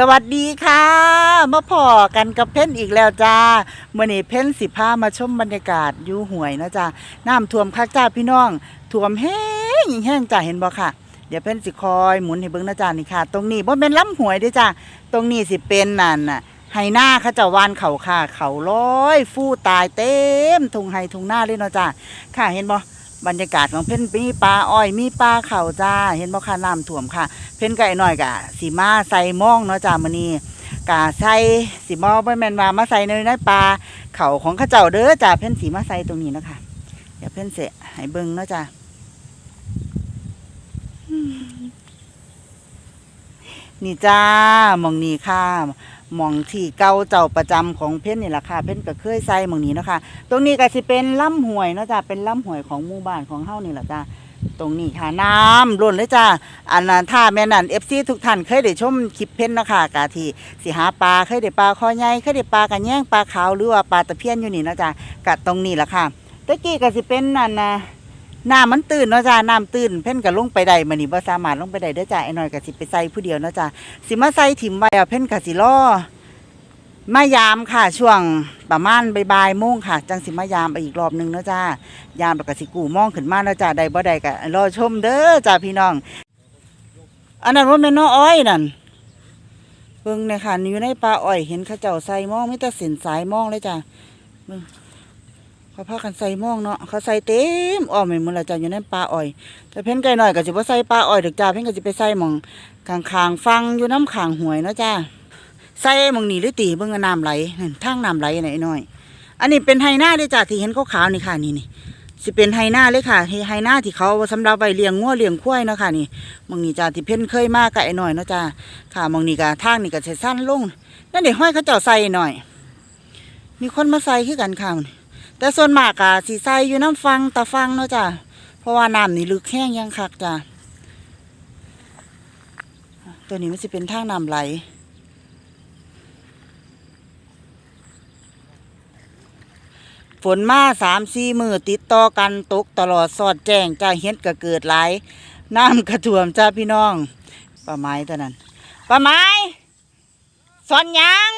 สวัสดีค่ะ มาพอกันกับเพ่นอีกแล้วจ้าเมื่อนี้เพ่นสิพามาชมบรรยากาศยูห่วยนะจ้าน้ำท่วมคักจ้าพี่น้องท่วมแห้งแห้งจ้าเห็นบ่ค่ะ เดี๋ยวเพ่นสิคอยหมุนให้เบิ่งนะจ้านี่ค่ะ ตรงนี้บ่เป็นลำห่วยด้อจ้าตรงนี้สิเป็นนั่นน่ะไฮหน้าเขาเจะวานเขาค่ะ เขาร้อย ฟู่ตายเต็มทุงไฮทุงหน้าเลยเนาะจ้าค่ะเห็นบ่ บรรยากาศของเพ่นมีปลาอ้อยมีปลาเข่าจ้า เห็นบ่ค่ะน้ำท่วมค่ะ เพ่นไก่หน่อยกะสีมาใส่ม่องเนาะจ้ามื้อนี้กะใส่สีมอบ่แม่นว่ามาใส่ในในปลาเข่าของข้าเจ้าเด้อจ้าเพ่นสีมาใส่ตรงนี้นะคะเดี๋ยวเพ่นเสะให้เบิ่งเนาะจ้านี่จ้ามองนี้ค่ะ หม่องที่เก่าเจ้าประจำของเพ่นนี่แหละค่ะเพ่นก็เคยใส่หมองนี้เนาะค่ะตรงนี้ก็สิเป็นลำห้วยเนาะจ้าเป็นลำห้วยของหมู่บ้านของเฮานี่แหละจ้าตรงนี้ค่ะน้ำล้นเลยจ้าอันนั้นถ้าแม่นั่นเอฟซีทุกท่านเคยได้ชมคลิปเพ้นนะคะกะทีสิหาปลาเคยได้ปลาคอใหญ่เคยได้ปลากระแยงปลาขาวหรือว่าปลาตะเพียนอยู่นี่นะจ๊ะกะตรงนี้แหละค่ะตะกี้ก็สิเป็นนั่นนะ น้ำมันตื่นเนาะจ้าน้ำตื่นเพ่นก็ลงไปได้มื้อนี้บ่สามารถลงไปได้เด้อจ้าไอ้น้อยก็สิไปใส่ผู้เดียวเนาะจ้าสิมาใส่ถิ่มไว้อะเพ่นก็สิรอมายามค่ะช่วงประมาณบ่ายๆโมงค่ะ จังสิมายามไปอีกรอบหนึงเนาะจ้ายามแล้วก็สิกูมองขึ้นมาเนาะจ้าได้บ่ได้ก็รอชมเด้อจ้าพี่น้อง อันนั้นว่าแม่น้ออ้อยนั่นเบิ่งเนี่ยค่ะอยู่ในป่าอ้อยเห็นเขาเจ้าใส่มองมีแต่เส้นสายมองเลยจ้ะ เขาพากันใส่หมองเนาะเขาใส่เต็มอ้อมไปหมดแล้วจ้ะอยู่ในป่าอ้อย แต่เพ่นไก่หน้อยก็สิบ่ใส่ป่าอ้อยดอกจ้าเพ่นก็สิไปใส่หมองข้างฟังอยู่น้ำขางหวยเนาะจ้าใส่หมองนี้เลยติเบิ่งน้ำไหลนั่นทางน้ำไหลน่ะไอ้น้อยอันนี้เป็นไฮนาเด้อจ้าที่เห็นขาวๆนี่ค่ะนี่นี่สิเป็นไฮนาเลยค่ะไฮนาที่เขาเอาสำหรับไว้เลี้ยงงัวเลี้ยงควายเนาะค่ะนี่มองนี่จ้าที่เพ่นเคยมากไอ้หน่อยเนาะจ้าค่ะมองนี่กะทางนี่ก็ใส่สั้นลงนั่นเด็กห้อยเขาเจ้าใส่หน่อย มีคนมาใส่คือกันค่ะนี้ แต่ส่วนมากกะสีใสอยู่น้ำฟังตาฟังเนาะจ้าเพราะว่าน้ำนี่ลึกแห้งยังคักจ้าตัวนี้มันจะเป็นทางน้ำไหลฝนมาสามสี่มือติดต่อกันตกตลอดสอดแจ้งจ้าเฮ็ดก็เกิดหลายน้ำกระท่วมจ้าพี่น้องปลาไม้เท่านั้นปลาไม้สอนยัง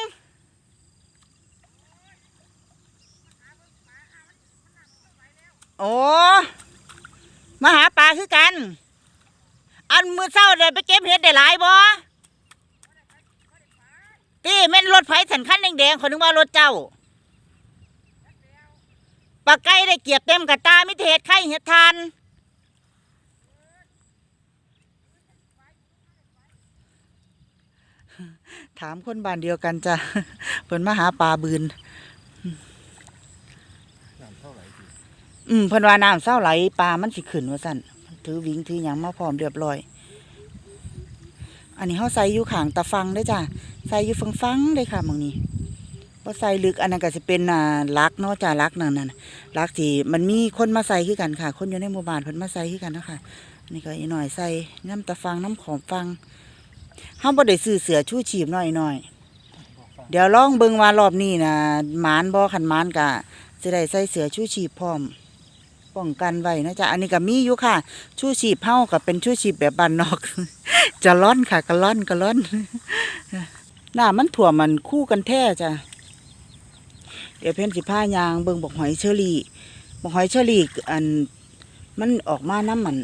โอ้มาหาปลาคือกัน อันมือเศร้าเลยไปเก็บเห็ดได้หลายบ่ตีแม่นรถไฟสันคันแดงๆคนนึกว่ารถเจ้าปลาไก่ได้เกียบเต็มกระตาไมิเทศไข่เห็ดทานถามคนบ้านเดียวกันจ้ะเพิ่นมาหาปลาบืนำเท่าไหร่ดี อืมเพิ่นว่าน้ำเศร้าไหลปลามันสิขึ้นว่าสั่นถือวิ่งถือหยังมาพร้อมเรียบร้อย อันนี้เฮาใส่อยู่ขางตะฟังเด้จ้ะใส่อยู่ฟังฟังๆเด้ค่ะมองนี้บ่ใส่ลึกอันนั้นก็สิเป็นอ่าลักเนาะจ้ะลักนั่นน่ะลักที่มันมีคนมาใส่คือกันค่ะ คนอยู่ในหมู่บ้านเพิ่นมาใส่คือกันเนาะค่ะนนี่ก็อีหน่อยใส่น้ำตะฟังน้ำขอมฟังเฮามบ่ได้ซื้อเสือชูชีพน้อยหน้อยเดี๋ยวลองเบิ่งว่ารอบนี้น่ะหมานบ่คันหมานก็สิได้ใส่เสือชูชีพพร้อม ป้องกันไว้นะจ๊ะอันนี้ก็มีอยู่ค่ะ ชูชีพเฮากับเป็นชูชีพแบบบ้านนอก จะร้อนค่ะกะร้อนกะร้อนหน้ามันถั่วมันคู่กันแท้จ้ะเดี๋ยวเพ่นสิผ้ายางเบิ่งบอกหอยเชอรี่บอกหอยเชอรี่อันมันออกมาน้ำมัน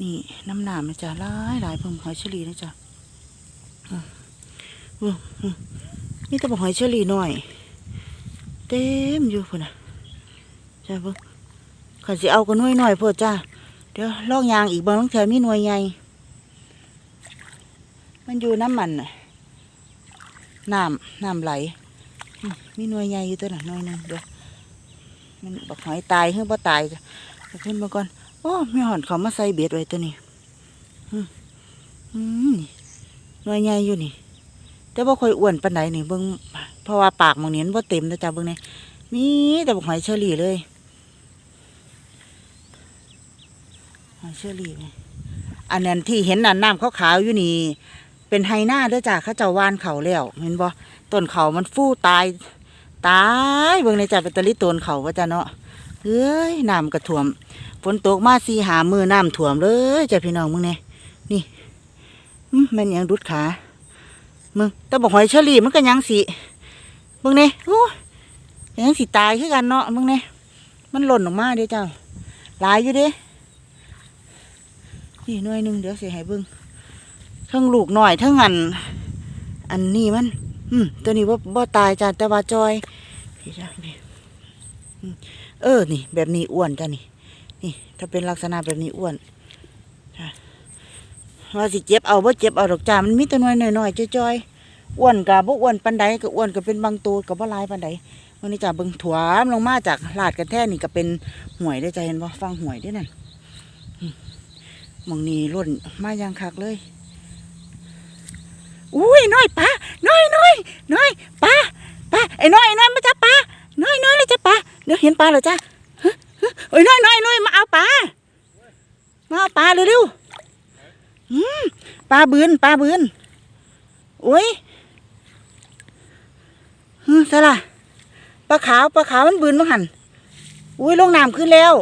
นี่น้ำหนามนะจ๊ะหลายหลายเพิ่มหอยเชอรี่นะจ๊ะนี่แต่บอกหอยเชอรี่หน่อย เต็มอยู่พุ่นน่ะจ้ะเบิ่ง ข้าสิเอาก็น้อยหน่อยๆพอจ้าเดี๋ยวลอกยางอีกบางลังเทอมีหน่วยใหญ่มันอยู่น้ำมันน่ะน้ำน้ำไหลมีหน่วยใหญ่อยู่ตัวน่ะหน่อยหนึงเดี๋ยวมันบักหอยตายเฮ้ยบ่ตายจ้ะเดี๋ยขึ้นมาก่อนโอ้ไม่หอนเขามาใส่เบ็ดไว้ตัวนี้หน่วยใหญ่อยู่นี่ แต่ว่าค่อยอ้วนปานใดนี่เบิ่งเพราะว่าปากมองนี้มันบ่เต็มนะจ๊ะเบิ่งนี่มีแต่บักหอยเชอรี่เลย หอยเชอรี่ไหมอันนั้นที่เห็นน่ะน้ำขาวๆอยู่นี่ เป็นไฮนาเด้อจ้าเขาเจ้าวานเขาแล้วเห็นบ่ต้นเขามันฟูตาย ตายเบิ่งในจ้าเป็นตะลิต้นเขาว่าจ้าเนาะเอ้ยน้ำกระท่วมฝนตกมาสีหามือน้ำท่วมเลยจ้าพี่น้องมึงเนี่ยนี่มันยังดุดขา มึงแต่บอกหอยเชอรี่มันก็ยังสิมึงเนี่ยโอ้ยยังสิตายคือกันเนาะมึงเนี่ยมันหล่นออกมาเด้เจ้าลายอยู่เด้ นี่หน่วยหนึ่งเดี๋ยวเสิให้เบิ่งทั้งลูกหน่อยทั้งอัน อันนี้มัน อืมตัวนี้ว่าบ่ตายจ้ะแต่ว่าจอยพี่จ้านี่เออนี่ แบบนี้อ้วนจ้ะนี่ นี่ ถ้าเป็นลักษณะแบบนี้อ้วนว่าสิเจ็บเอาบ่เจ็บเอาดอกจ้ามันมีตัวน้อยหน้อยๆจ้อยๆอ้วนกะบ่อ้วนปานใดก็อ้วนก็เป็นบางตัวก็บ่ลายปานใดมื้อนี้จ้าเบิ่งถั่วมลงมาจากลาดกันแท้นี่ก็เป็นห่วยได้อจ้ะเห็นบ่ฟังห่วยเด้นั่นอืม มองนี้ล้นมาอย่างคักเลย อุ้ยน้อยปลาน้อยน้อยน้อยปลาปลาไอ้น้อยไอ้น้อยมาจับปลาน้อยน้อยเลยจับปลาเดี๋ยวเห็นปลาเหรอจ้าโอ้ยน้อยน้อยน้อยมาเอาปลามาเอาปลาเร็วๆอืมปลาบืนปลาบืนโอ้ยฮึใช่ละปลาขาวปลาขาวมันบืนมาหันอุ้ยลงน้ำขึ้นแล้ว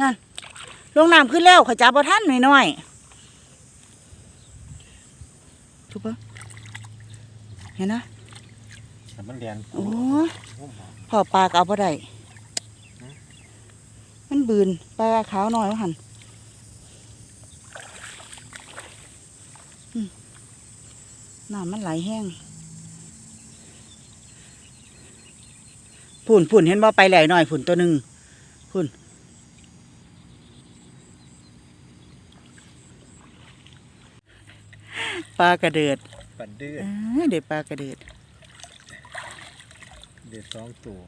นั่น ลงน้ำขึ้นแล้วเขาจับปลาท่านหน่อยหน่อยๆถูกปะเห็นนะแต่มันเรียนโอ้ยพ่อปลาก็เอาบ่ได้มันบืนปลาขาวหน่อยว่าหันอืมน้ำมันไหลแห้งพุ่นพุ่นเห็นบ่ไปแหล่หน่อยพุ่นตัวหนึ่งพุ่น ปลากระเดิดปันเดือเอ้ยเด็ดปลากระเดิด เดือดสองตัว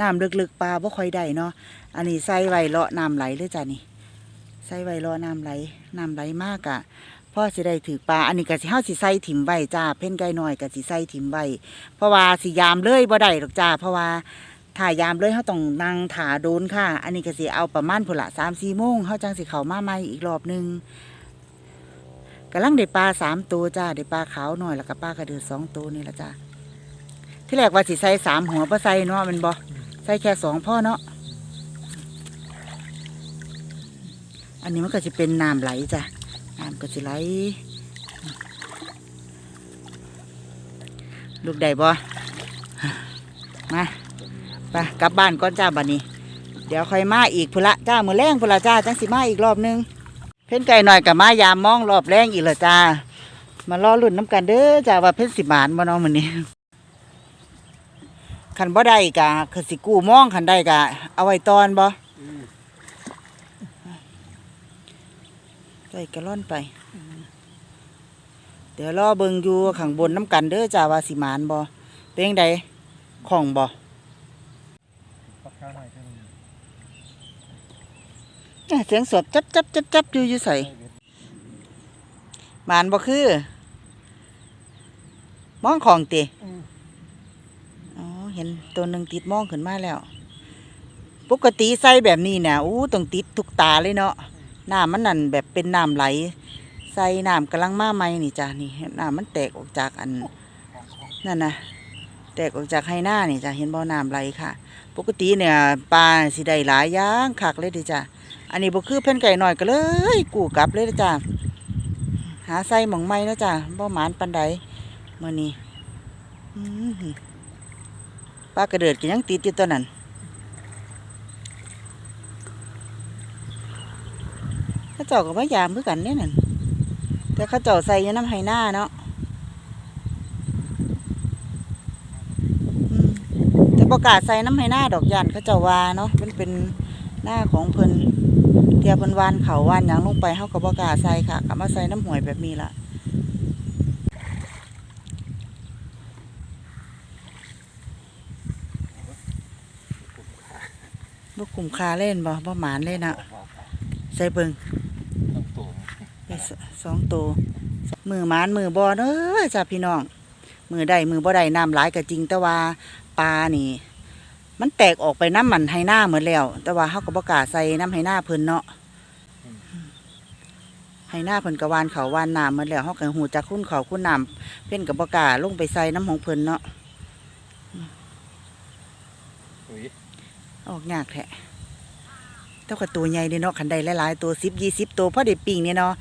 น้ำลึกๆปลาบ่ค่อยได้เนาะ อันนี้ใส่ไว้เลาะน้ำไหลเลยจ้ะนี่ ใส่ไว้เลาะน้ำไหล น้ำไหลมากอะพ่อสิได้ถือปลา อันนี้ก็สิเฮาสิใส่ถิ่มไว้จ้า เพ่นไก่น้อยก็สิใส่ถิ่มไว้เพราะว่าสิยามเลยบ่ได้หรอกจ้า เพราะว่าถ่ายามเลยเฮาต้องนั่งถาโดนค่ะ อันนี้ก็สิเอาประมาณพุ่นละ3-4โมงเฮาจังสิเข้ามาใหม่อีกรอบหนึง กำลังได้ปลาสามตัวจ้าได้ปลาขาวหน่อยแล้วก็ปลากระเดือสองตัวนี่ละจ้าที่แรกว่าสิใส่สามหัวบ่ใส่เนาะมันบ่ใส่แค่สองพ่อเนาะอันนี้มันก็จะเป็นน้ำไหลจ้ะน้ำก็จะไหลลูกใดบ่มาไปกลับบ้านก่อนจ้าบัดนี้ เดี๋ยวค่อยมาอีกพุละจ้ามือแรงพุละจ้าจังสิมาอีกรอบนึง พ่นไก่หน่อยกับมายามมองรอบแรงอีกละจ้า มารอลุ่นน้ำกันเด้อจ้าว่าเพ่นสิบานบ่น้องมือนี้คันบ่ได้กะคือสิกู้มองคันได้กะเอาไว้ตอนบ่ใส่กะล่อนไป เดี๋ยวรอเบิงอยู่ข้างบนน้ำกันเด้อจ้าว่าสิหมานบ่เป็นจังใดของบ่ ปักข้าวหน่อยเท่านี้ เสียงสวบจับจับจับจับอยู่อยู่ใส่มานบ่คือ มองของติอ๋อเห็นตัวหนึ่งติดมองขึ้นมาแล้ว ปกติใส่แบบนี้เนี่ยอู้ต้องติดทุกตาเลยเนาะน้ำมันนั่นแบบเป็นน้ำไหล ใส่น้ำกำลังมาใหมนี่จ้ะนี่น้ำมันแตกออกจากอันนั่นนะแตกออกจากไฮหน้านี่จ้ะเห็นบ่อน้ำไหลค่ะ ปกติเนี่ยปลาสิได้หลายย่างคักเลยดิจ้ะ อันนี้บ่คือเพ่นไก่หน่อยก็เลย กูกลับเลยเด้อจ้ะหาใส่หมองไม้นะจ้ะบ่หมานปันใดมื้อนี้ปลากระเดิดก็ยังติดอยู่ตัวนั้นข้าเจ้าก็พยายามเพื่อกันเนี่ยนั่นแต่ข้าเจ้าใส่ยน้ำไห้หน้าเนาะอืมแต่ประกาศใส่น้ำไห้หน้าดอกยานข้าเจ้าว่าเนาะมันเป็น หน้าของเพิ่นเทียบเพิ่นวานเขาวานหยังลงไปเขาก็ประกล้าศใส่ค่ะกลับมาใส่น้ำหวยแบบนี้ล่ะบ่คุ้มค่าเล่นบ่บ่หมานเล่นอะใส่เบิงสองตัวไปสสองตัวมือหมานมือบ่เด้อจ้าพี่น้องมือได้มือบ่ได้น้ำหลายก็จริงแต่ว่าปลานี่ มันแตกออกไปน้ำมันให้หน้าเหมือนแล้ว แต่ว่าเฮาก็บ่กล้าใส่น้ำให้หน้าเพิ่นเนาะให้หน้าเพิ่นก็วานเขาวานน้ำเหมือนแล้วเฮาก็หูจักคุณเขาคุณน้ำเพิ่นก็บ่กล้าลงไปใส่น้ำของเพิ่นเนาะอุ้ยออกยากแท้เท่ากับตัวใหญ่เด้เนาะคันใดหลายๆตัวสิบยี่สิบตัวพอได้ปิ่งเนี่ยเนาะ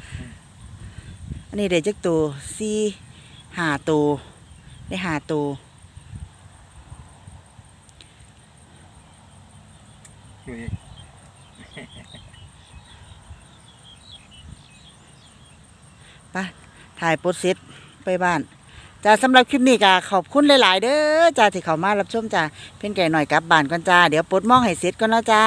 อันนี้ได้จักตัวสี่ห้าตัวได้ห้าตัว ดุยถ่ายโปรเซตไปบ้านจ้าสำหรับคลิปนี้ก็ขอบคุณหลาย ๆ เด้อจ้าที่เข้ามารับชมจ้าเพ่นไก่หน่อยกลับบ้านก่อนจ้า เดี๋ยวปดมองให้เสร็จก่อนนาะจ้า